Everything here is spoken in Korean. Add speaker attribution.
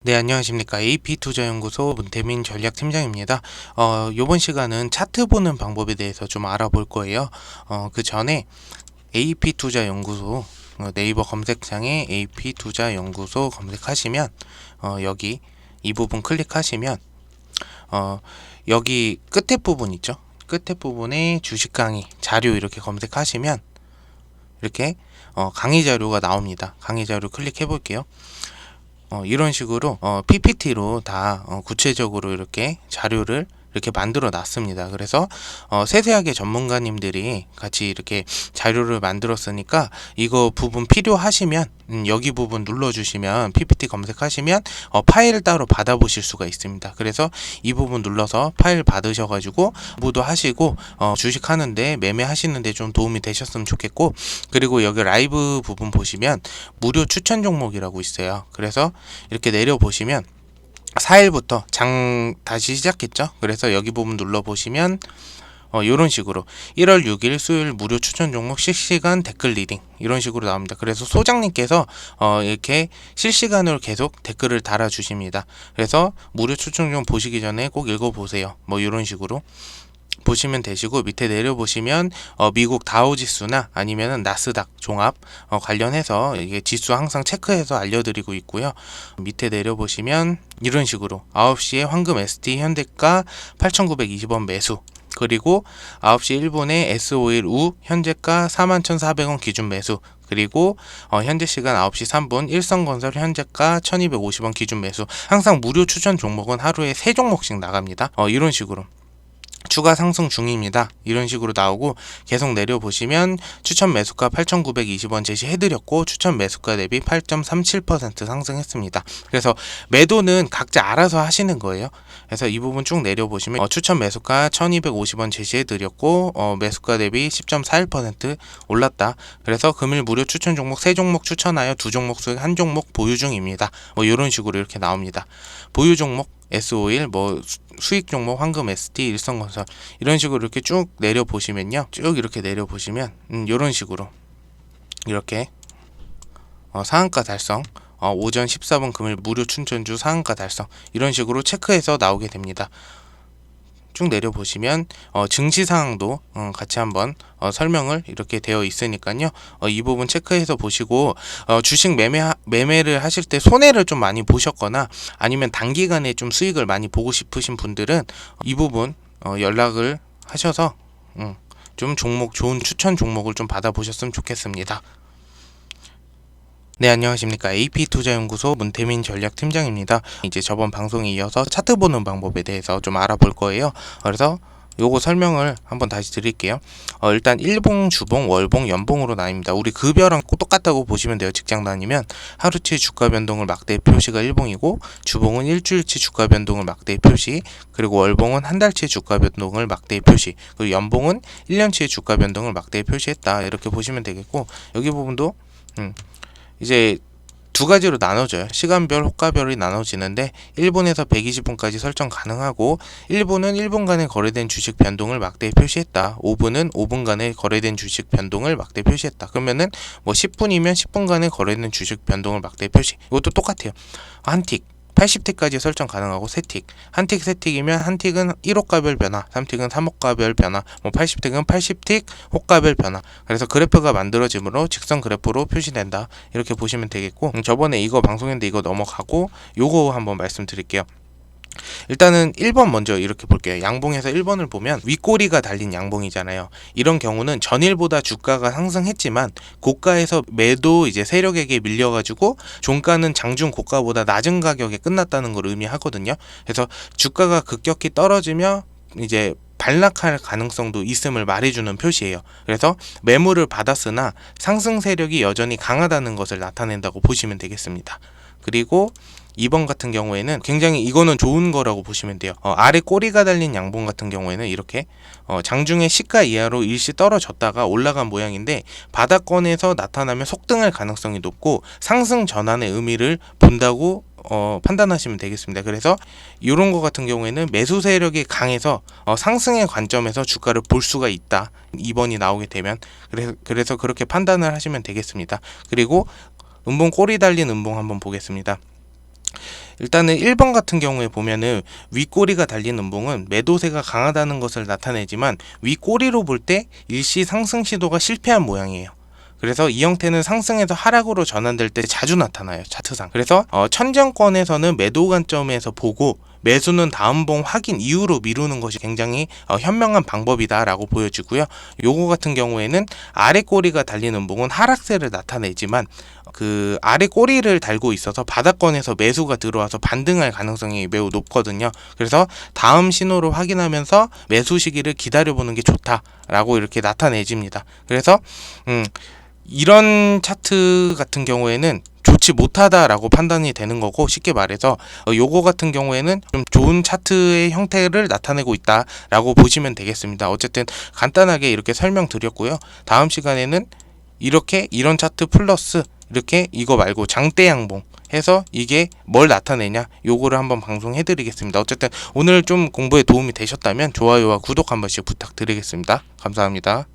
Speaker 1: 네, 안녕하십니까. AP투자연구소 문태민 전략팀장입니다. 어, 요번 시간은 차트 보는 방법에 대해서 좀 알아볼 거예요. 어, 그 전에 AP투자연구소 어, 네이버 검색창에 AP투자연구소 검색하시면 어, 여기 이 부분 클릭하시면 어, 여기 끝에 부분 있죠. 끝에 부분에 주식 강의 자료 이렇게 검색하시면 이렇게 어, 강의 자료가 나옵니다. 강의 자료 클릭해 볼게요. 어, 이런 식으로 어, PPT로 다 어, 구체적으로 이렇게 자료를 이렇게 만들어 놨습니다. 그래서 어, 세세하게 전문가님들이 같이 이렇게 자료를 만들었으니까 이거 부분 필요하시면 음, 여기 부분 눌러주시면 PPT 검색하시면 어, 파일을 따로 받아보실 수가 있습니다. 그래서 이 부분 눌러서 파일 받으셔가지고 무도 하시고 어, 주식 하는데 매매하시는데 좀 도움이 되셨으면 좋겠고 그리고 여기 라이브 부분 보시면 무료 추천 종목이라고 있어요. 그래서 이렇게 내려 보시면 4일부터 장 다시 시작했죠. 그래서 여기 부분 눌러 보시면 어, 이런 식으로 1월 6일 수요일 무료 추천 종목 실시간 댓글 리딩 이런 식으로 나옵니다. 그래서 소장님께서 어, 이렇게 실시간으로 계속 댓글을 달아 주십니다. 그래서 무료 추천 종목 보시기 전에 꼭 읽어 보세요. 뭐 이런 식으로 보시면 되시고 밑에 내려 보시면 어, 미국 다우 지수나 아니면은 나스닥 종합 어, 관련해서 이게 지수 항상 체크해서 알려드리고 있고요. 밑에 내려 보시면 이런 식으로 9시에 황금 ST 현대가 8,920원 매수. 그리고 9시 1분에 S51 우 현재가 41,400원 기준 매수. 그리고 어, 현재 시간 9시 3분 일성건설 현재가 1250원 기준 매수. 항상 무료 추천 종목은 하루에 3종목씩 나갑니다. 어, 이런 식으로 추가 상승 중입니다. 이런 식으로 나오고 계속 내려보시면 추천 매수가 8,920원 제시해드렸고 추천 매수가 대비 8.37% 상승했습니다. 그래서 매도는 각자 알아서 하시는 거예요. 그래서 이 부분 쭉 내려보시면 어, 추천 매수가 1,250원 제시해드렸고 어, 매수가 대비 10.41% 올랐다. 그래서 금일 무료 추천 종목 3종목 추천하여 2종목 수익 1종목 보유 중입니다. 뭐 이런 식으로 이렇게 나옵니다. 보유 종목 S51, 뭐 수익 종목 황금 ST, 일성건설 이런 식으로 이렇게 쭉 내려 보시면요, 쭉 이렇게 내려 보시면 음, 이런 식으로 이렇게 어, 상한가 달성. 어, 오전 14분 금일 무료 춘천주 상한가 달성 이런 식으로 체크해서 나오게 됩니다. 쭉 내려보시면 어, 증시 상황도 어, 같이 한번 어, 설명을 이렇게 되어 있으니까요. 어, 이 부분 체크해서 보시고 어, 주식 매매 매매를 하실 때 손해를 좀 많이 보셨거나 아니면 단기간에 좀 수익을 많이 보고 싶으신 분들은 이 부분 어, 연락을 하셔서 음, 좀 종목 좋은 추천 종목을 좀 받아보셨으면 좋겠습니다. 네, 안녕하십니까. AP투자연구소 문태민 전략팀장입니다. 이제 저번 방송에 이어서 차트 보는 방법에 대해서 좀 알아볼 거예요. 그래서 요거 설명을 한번 다시 드릴게요. 어, 일단 일봉, 주봉, 월봉, 연봉으로 나뉩니다. 우리 급여랑 똑같다고 보시면 돼요. 직장 다니면 하루치 주가 변동을 막대 표시가 일봉이고 주봉은 일주일치 주가 변동을 막대 표시 그리고 월봉은 한 달치 주가 변동을 막대 표시 그리고 연봉은 1년치 주가 변동을 막대 표시했다. 이렇게 보시면 되겠고 여기 부분도 음, 이제 두 가지로 나눠져요. 시간별, 호가별이 나눠지는데 1분에서 120분까지 설정 가능하고 1분은 1분간에 거래된 주식 변동을 막대에 표시했다. 5분은 5분간에 거래된 주식 변동을 막대에 표시했다. 그러면은 뭐 10분이면 10분간에 거래된 주식 변동을 막대에 표시. 이것도 똑같아요. 한 틱. 80틱까지 설정 가능하고 3틱. 한 틱, 3틱이면 한 틱은 1호가별 변화, 3틱은 3호가별 변화, 뭐 80틱은 80틱 호가별 변화. 그래서 그래프가 만들어지므로 직선 그래프로 표시된다. 이렇게 보시면 되겠고 음, 저번에 이거 방송했는데 이거 넘어가고 요거 한번 말씀드릴게요. 일단은 1번 먼저 이렇게 볼게요. 양봉에서 1번을 보면 윗꼬리가 달린 양봉이잖아요. 이런 경우는 전일보다 주가가 상승했지만 고가에서 매도 이제 세력에게 밀려가지고 종가는 장중 고가보다 낮은 가격에 끝났다는 걸 의미하거든요. 그래서 주가가 급격히 떨어지며 이제 반락할 가능성도 있음을 말해주는 표시예요. 그래서 매물을 받았으나 상승 세력이 여전히 강하다는 것을 나타낸다고 보시면 되겠습니다. 그리고 2번 같은 경우에는 굉장히 이거는 좋은 거라고 보시면 돼요. 어, 아래 꼬리가 달린 양봉 같은 경우에는 이렇게 어, 장중에 시가 이하로 일시 떨어졌다가 올라간 모양인데 바닥권에서 나타나면 속등할 가능성이 높고 상승 전환의 의미를 본다고 어, 판단하시면 되겠습니다. 그래서 이런 거 같은 경우에는 매수 세력이 강해서 어, 상승의 관점에서 주가를 볼 수가 있다. 2번이 나오게 되면 그래서 그래서 그렇게 판단을 하시면 되겠습니다. 그리고 음봉 꼬리 달린 음봉 한번 보겠습니다. 일단은 1번 같은 경우에 보면은 윗꼬리가 달린 음봉은 매도세가 강하다는 것을 나타내지만 윗꼬리로 볼 때 일시 상승 시도가 실패한 모양이에요. 그래서 이 형태는 상승에서 하락으로 전환될 때 자주 나타나요 차트상. 그래서 어, 천정권에서는 매도 관점에서 보고 매수는 다음 봉 확인 이후로 미루는 것이 굉장히 어, 현명한 방법이다라고 보여지고요. 요거 같은 경우에는 아래 꼬리가 달린 음봉은 하락세를 나타내지만 그 아래 꼬리를 달고 있어서 바닥권에서 매수가 들어와서 반등할 가능성이 매우 높거든요. 그래서 다음 신호를 확인하면서 매수 시기를 기다려보는 게 좋다라고 이렇게 나타내집니다. 그래서 음, 이런 차트 같은 경우에는 좋지 못하다라고 판단이 되는 거고 쉽게 말해서 어, 요거 같은 경우에는 좀 좋은 차트의 형태를 나타내고 있다라고 보시면 되겠습니다. 어쨌든 간단하게 이렇게 설명드렸고요. 다음 시간에는 이렇게 이런 차트 플러스 이렇게 이거 말고 장대 양봉 해서 이게 뭘 나타내냐 요거를 한번 방송해 드리겠습니다. 어쨌든 오늘 좀 공부에 도움이 되셨다면 좋아요와 구독 한 번씩 부탁드리겠습니다. 감사합니다.